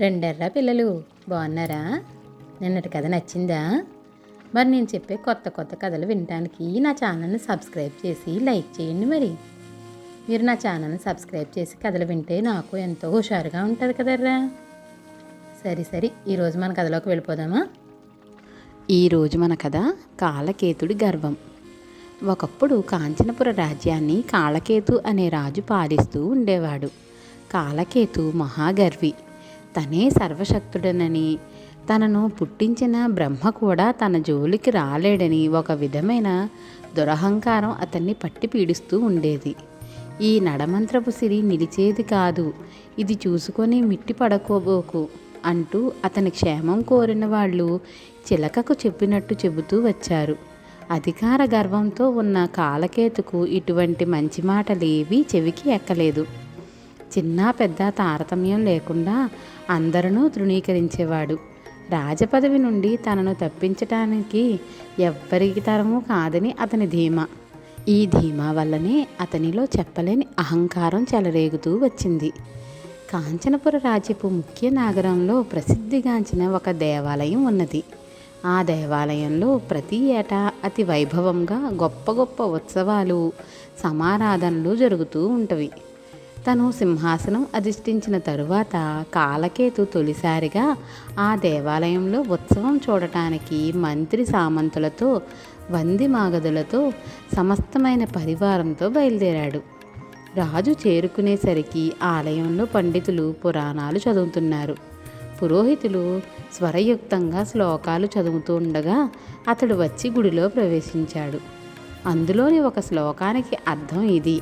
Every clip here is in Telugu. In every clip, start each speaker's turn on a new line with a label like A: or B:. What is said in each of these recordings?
A: రెండెర్రా పిల్లలు? బాగున్నారా? నిన్నటి కథ నచ్చిందా? మరి నేను చెప్పే కొత్త కొత్త కథలు వినడానికి నా ఛానల్ని సబ్స్క్రైబ్ చేసి లైక్ చేయండి మరి. మీరు నా ఛానల్ని సబ్స్క్రైబ్ చేసి కథలు వింటే నాకు ఎంతో హుషారుగా ఉంటుంది కదర్రా. సరే సరే ఈరోజు మన కథలోకి వెళ్ళిపోదామా? ఈరోజు మన కథ కాలకేతుడి గర్వం. ఒకప్పుడు కాంచనపుర రాజ్యాన్ని కాళకేతు అనే రాజు పాలిస్తూ ఉండేవాడు. కాలకేతు మహాగర్వి. తనే సర్వశక్తుడనని. తనను పుట్టించిన బ్రహ్మ కూడా తన జోలికి రాలేడని ఒక విధమైన దురహంకారం అతన్ని పట్టి పీడిస్తూ ఉండేది. ఈ నడమంత్రపు సిరి నిలిచేది కాదు. ఇది చూసుకొని మిట్టి పడకోబోకు అంటూ అతని క్షేమం కోరిన వాళ్ళు చిలకకు చెప్పినట్టు చెబుతూ వచ్చారు. అధికార గర్వంతో ఉన్న కాలకేతుకు ఇటువంటి మంచి మాటలేవీ చెవికి ఎక్కలేదు. చిన్న పెద్ద తారతమ్యం లేకుండా అందరూ తృణీకరించేవాడు. రాజపదవి నుండి తనను తప్పించటానికి ఎవ్వరికి తరము కాదని అతని ధీమా. ఈ ధీమా వల్లనే అతనిలో చెప్పలేని అహంకారం చెలరేగుతూ వచ్చింది. కాంచనపుర రాజ్యపు ముఖ్య నగరంలో ప్రసిద్ధిగాంచిన ఒక దేవాలయం ఉన్నది. ఆ దేవాలయంలో ప్రతి ఏటా అతి వైభవంగా గొప్ప గొప్ప ఉత్సవాలు సమారాధనలు జరుగుతూ ఉంటవి. తను సింహాసనం అధిష్ఠించిన తరువాత కాలకేతు తొలిసారిగా ఆ దేవాలయంలో ఉత్సవం చూడటానికి మంత్రి సామంతులతో వంది మాగదులతో సమస్తమైన పరివారంతో బయలుదేరాడు. రాజు చేరుకునేసరికి ఆలయంలో పండితులు పురాణాలు చదువుతున్నారు. పురోహితులు స్వరయుక్తంగా శ్లోకాలు చదువుతూ ఉండగా అతడు వచ్చి గుడిలో ప్రవేశించాడు. అందులోని ఒక శ్లోకానికి అర్థం ఇది.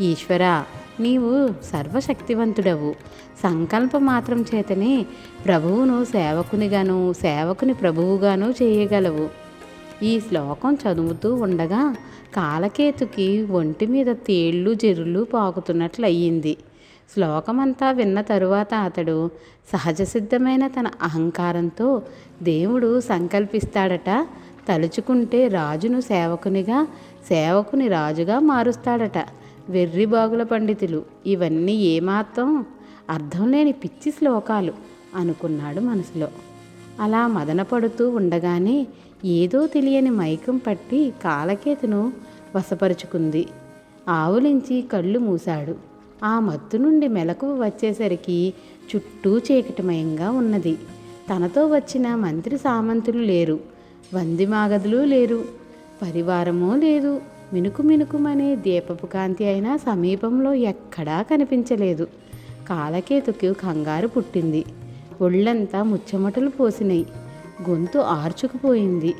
A: ఈశ్వర నీవు సర్వశక్తివంతుడవు. సంకల్ప మాత్రం చేతనే ప్రభువును సేవకునిగాను సేవకుని ప్రభువుగాను చేయగలవు. ఈ శ్లోకం చదువుతూ ఉండగా కాలకేతుకి ఒంటి మీద తేళ్ళు జెరులు పాకుతున్నట్లు అయ్యింది శ్లోకమంతా విన్న తరువాత అతడు సహజసిద్ధమైన తన అహంకారంతో దేవుడు సంకల్పిస్తాడట తలుచుకుంటే రాజును సేవకునిగా సేవకుని రాజుగా మారుస్తాడట. వెర్రి బాగుల పండితులు. ఇవన్నీ ఏమాత్రం అర్థం లేని పిచ్చి శ్లోకాలు అనుకున్నాడు మనసులో. అలా మదనపడుతూ ఉండగానే ఏదో తెలియని మైకం పట్టి కాలకేతును వశపరుచుకుంది. ఆవులించి కళ్ళు మూశాడు. ఆ మత్తు నుండి మెలకువ వచ్చేసరికి చుట్టూ చీకటిమయంగా ఉన్నది. తనతో వచ్చిన మంత్రి సామంతులు లేరు. వందిమాగదులు లేరు. పరివారమూ లేదు. మినుకు మినుకుమనే దీపపు కాంతి అయినా సమీపంలో ఎక్కడా కనిపించలేదు. కాలకేతుకు కంగారు పుట్టింది. ఒళ్ళంతా ముచ్చమటలు పోసినాయి గొంతు ఆర్చుకుపోయింది.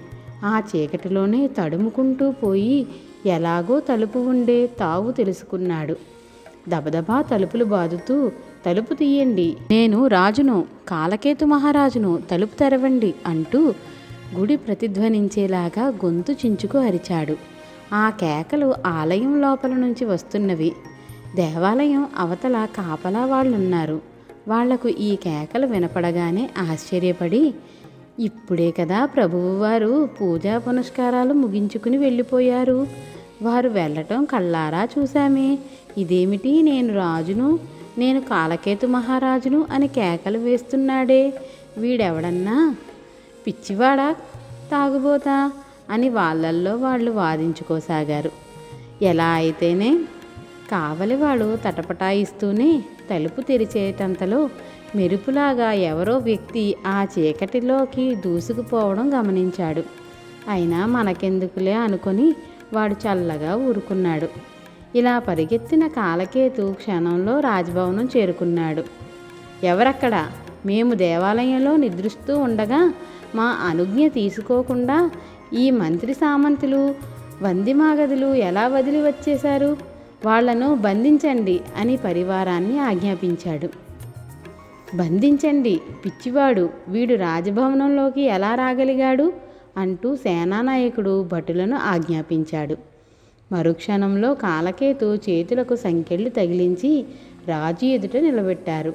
A: ఆ చీకటిలోనే తడుముకుంటూ పోయి ఎలాగో తలుపు ఉండే తావు తెలుసుకున్నాడు. దబదబా తలుపులు బాదుతూ తలుపు తీయండి. నేను రాజును కాలకేతు మహారాజును తలుపు తెరవండి అంటూ గుడి ప్రతిధ్వనించేలాగా గొంతు చించుకు అరిచాడు. ఆ కేకలు ఆలయం లోపల నుంచి వస్తున్నవి. దేవాలయం అవతల కాపలా వాళ్ళున్నారు. వాళ్ళకు ఈ కేకలు వినపడగానే ఆశ్చర్యపడి ఇప్పుడే కదా ప్రభువువారు పూజా పునస్కారాలు ముగించుకుని వెళ్ళిపోయారు. వారు వెళ్ళటం కళ్ళారా చూశామే. ఇదేమిటి నేను రాజును నేను కాలకేతు మహారాజును అని కేకలు వేస్తున్నాడే. వీడెవడన్నా? పిచ్చివాడా? తాగుబోతా? అని వాళ్ళల్లో వాళ్ళు వాదించుకోసాగారు. ఎలా అయితేనే కావలివాడు తటపటాయిస్తూనే తలుపు తెరిచేటంతలో మెరుపులాగా ఎవరో వ్యక్తి ఆ చీకటిలోకి దూసుకుపోవడం గమనించాడు. అయినా మనకెందుకులే అనుకొని వాడు చల్లగా ఊరుకున్నాడు. ఇలా పరిగెత్తిన కాలకేతు క్షణంలో రాజభవనం చేరుకున్నాడు. ఎవరక్కడ? మేము దేవాలయంలో నిద్రిస్తూ ఉండగా మా అనుజ్ఞ తీసుకోకుండా ఈ మంత్రి సామంతులు వందిమాగదులు ఎలా వదిలి వచ్చేశారు? వాళ్ళను బంధించండి అని పరివారాన్ని ఆజ్ఞాపించాడు. బంధించండి పిచ్చివాడు వీడు రాజభవనంలోకి ఎలా రాగలిగాడు? అంటూ సేనానాయకుడు భటులను ఆజ్ఞాపించాడు. మరుక్షణంలో కాలకేతు చేతులకు సంకెళ్ళు తగిలించి రాజు ఎదుట నిలబెట్టారు.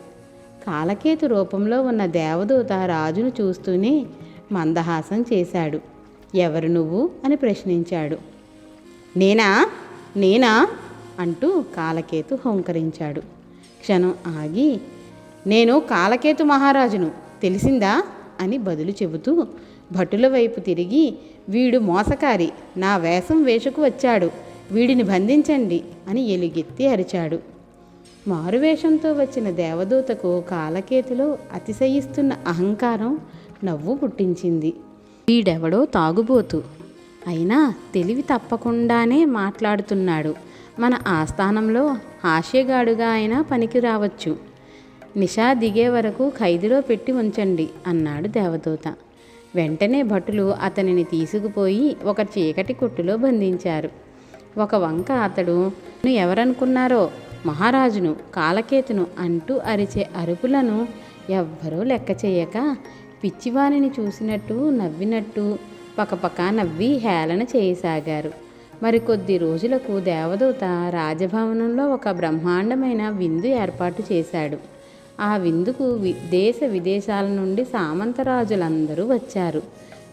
A: కాలకేతు రూపంలో ఉన్న దేవదూత రాజును చూస్తూనే మందహాసం చేశాడు. ఎవరు నువ్వు అని ప్రశ్నించాడు. నేనా? నేనా? అంటూ కాలకేతు హోంకరించాడు. క్షణం ఆగి నేను కాలకేతు మహారాజును తెలిసిందా? అని బదులు చెబుతూ భటుల వైపు తిరిగి వీడు మోసకారి నా వేషం వేషకు వచ్చాడు వీడిని బంధించండి అని ఎలుగెత్తి అరిచాడు. మారువేషంతో వచ్చిన దేవదూతకు కాలకేతులో అతిశయిస్తున్న అహంకారం నవ్వు పుట్టించింది. వీడెవడో తాగుబోతు. అయినా తెలివి తప్పకుండానే మాట్లాడుతున్నాడు. మన ఆస్థానంలో హాస్యగాడుగా అయినా పనికి రావచ్చు. నిషా దిగే వరకు ఖైదులో పెట్టి ఉంచండి అన్నాడు దేవదూత. వెంటనే భటులు అతనిని తీసుకుపోయి ఒక చీకటి కొట్టులో బంధించారు. ఒక వంక అతడు "నువ్వు ఎవరనుకున్నారో? మహారాజును కాలకేతును అంటూ అరిచే అరుపులను ఎవ్వరూ లెక్క చేయక పిచ్చివాణిని చూసినట్టు నవ్వినట్టు పకపక నవ్వి హేళన చేయసాగారు. మరికొద్ది రోజులకు దేవదూత రాజభవనంలో ఒక బ్రహ్మాండమైన విందు ఏర్పాటు చేశాడు. ఆ విందుకు వి దేశ విదేశాల నుండి సామంతరాజులందరూ వచ్చారు.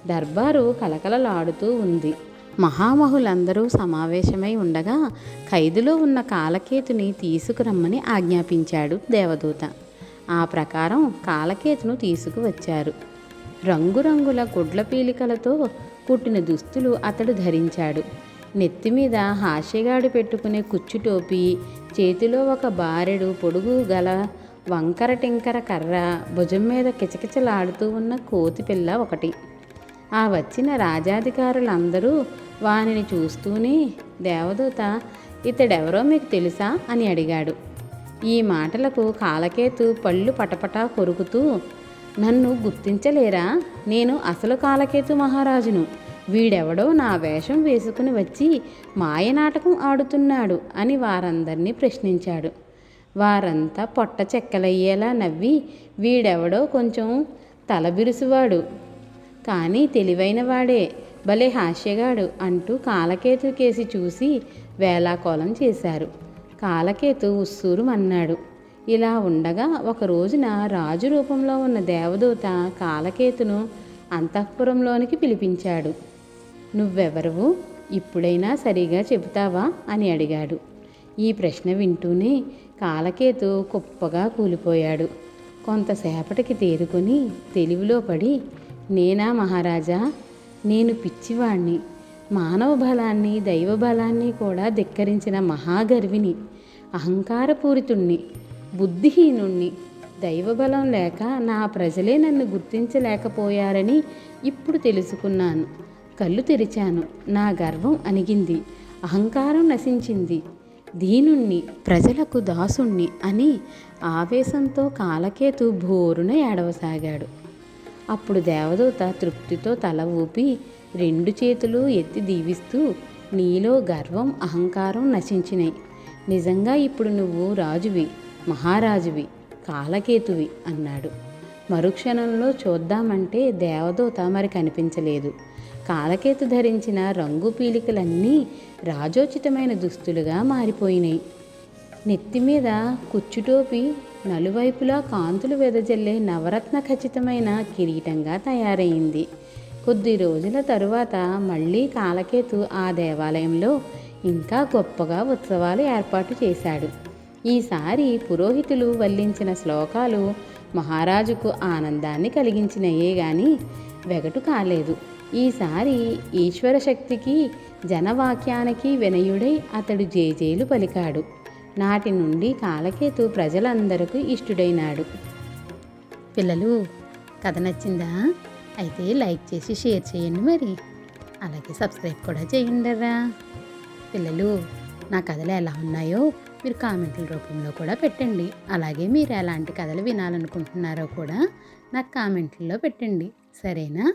A: దర్బారు కలకలలాడుతూ ఉంది. మహామహులందరూ సమావేశమై ఉండగా ఖైదులో ఉన్న కాలకేతుని తీసుకురమ్మని ఆజ్ఞాపించాడు దేవదూత. ఆ ప్రకారం కాలకేతును తీసుకువచ్చారు. రంగురంగుల గుడ్ల పీలికలతో కుట్టిన దుస్తులు అతడు ధరించాడు. నెత్తి మీద హాస్యగాడు పెట్టుకునే కుచ్చు టోపీ చేతిలో ఒక బారెడు పొడుగు గల వంకర టింకర కర్ర భుజం మీద కిచకిచలాడుతూ ఉన్న కోతి పిల్ల ఒకటి. ఆ వచ్చిన రాజాధికారులందరూ వానిని చూస్తూనే దేవదూత ఇతడెవరో మీకు తెలుసా? అని అడిగాడు. ఈ మాటలకు కాలకేతు పళ్ళు పటపటా కొరుకుతూ నన్ను గుర్తించలేరా? నేను అసలు కాలకేతు మహారాజును. వీడెవడో నా వేషం వేసుకుని వచ్చి మాయనాటకం ఆడుతున్నాడు అని వారందరినీ ప్రశ్నించాడు. వారంతా పొట్ట చెక్కలయ్యేలా నవ్వి వీడెవడో కొంచెం తలబిరుసువాడు కానీ తెలివైన వాడే భలే హాస్యగాడు అంటూ కాలకేతు కేసి చూసి వేలాకోలం చేశారు. కాలకేతు ఉస్సూరు అన్నాడు ఇలా ఉండగా ఒక రోజున రాజు రూపంలో ఉన్న దేవదూత కాలకేతును అంతఃపురంలోనికి పిలిపించాడు. నువ్వెవరవు? ఇప్పుడైనా సరిగా చెబుతావా? అని అడిగాడు. ఈ ప్రశ్న వింటూనే కాలకేతు కుప్పగా కూలిపోయాడు. కొంతసేపటికి తేరుకొని తెలివిలో పడి నేనా మహారాజా? నేను పిచ్చివాణ్ణి. మానవ బలాన్ని దైవ బలాన్ని కూడా ధిక్కరించిన మహాగర్విని అహంకారపూరితుణ్ణి బుద్ధిహీనుణ్ణి. దైవబలం లేక నా ప్రజలే నన్ను గుర్తించలేకపోయారని ఇప్పుడు తెలుసుకున్నాను. కళ్ళు తెరిచాను. నా గర్వం అణిగింది. అహంకారం నశించింది. దీనుణ్ణి ప్రజలకు దాసుణ్ణి అని ఆవేశంతో కాలకేతు భోరున ఏడవసాగాడు. అప్పుడు దేవదూత తృప్తితో తల ఊపి రెండు చేతులు ఎత్తి దీవిస్తూ నీలో గర్వం అహంకారం నశించినాయి నిజంగా ఇప్పుడు నువ్వు రాజువి మహారాజువి కాలకేతువి అన్నాడు. మరుక్షణంలో చూద్దామంటే దేవదూత మరి కనిపించలేదు. కాలకేతు ధరించిన రంగు పీలికలన్నీ రాజోచితమైన దుస్తులుగా మారిపోయినాయి నెత్తి మీద కుచ్చుటోపి నలువైపులా కాంతులు వెదజల్లే నవరత్న ఖచ్చితమైన కిరీటంగా తయారైంది. కొద్ది రోజుల తరువాత మళ్ళీ కాలకేతు ఆ దేవాలయంలో ఇంకా గొప్పగా ఉత్సవాలు ఏర్పాటు చేశాడు. ఈసారి పురోహితులు వల్లించిన శ్లోకాలు మహారాజుకు ఆనందాన్ని కలిగించినయే గాని వెగటు కాలేదు. ఈసారి ఈశ్వర శక్తికి జనవాక్యానికి వినయుడై అతడు జేజేలు పలికాడు. నాటి నుండి కాలకేతు ప్రజలందరికీ ఇష్టుడైనాడు. పిల్లలు కథ నచ్చిందా? అయితే లైక్ చేసి షేర్ చేయండి మరి. అలాగే సబ్స్క్రైబ్ కూడా చేయండిరా. పిల్లలు నా కథలు ఎలా ఉన్నాయో మీరు కామెంట్ల రూపంలో కూడా పెట్టండి. అలాగే మీరు ఎలాంటి కథలు వినాలనుకుంటున్నారో కూడా నాకు కామెంట్లలో పెట్టండి. సరేనా?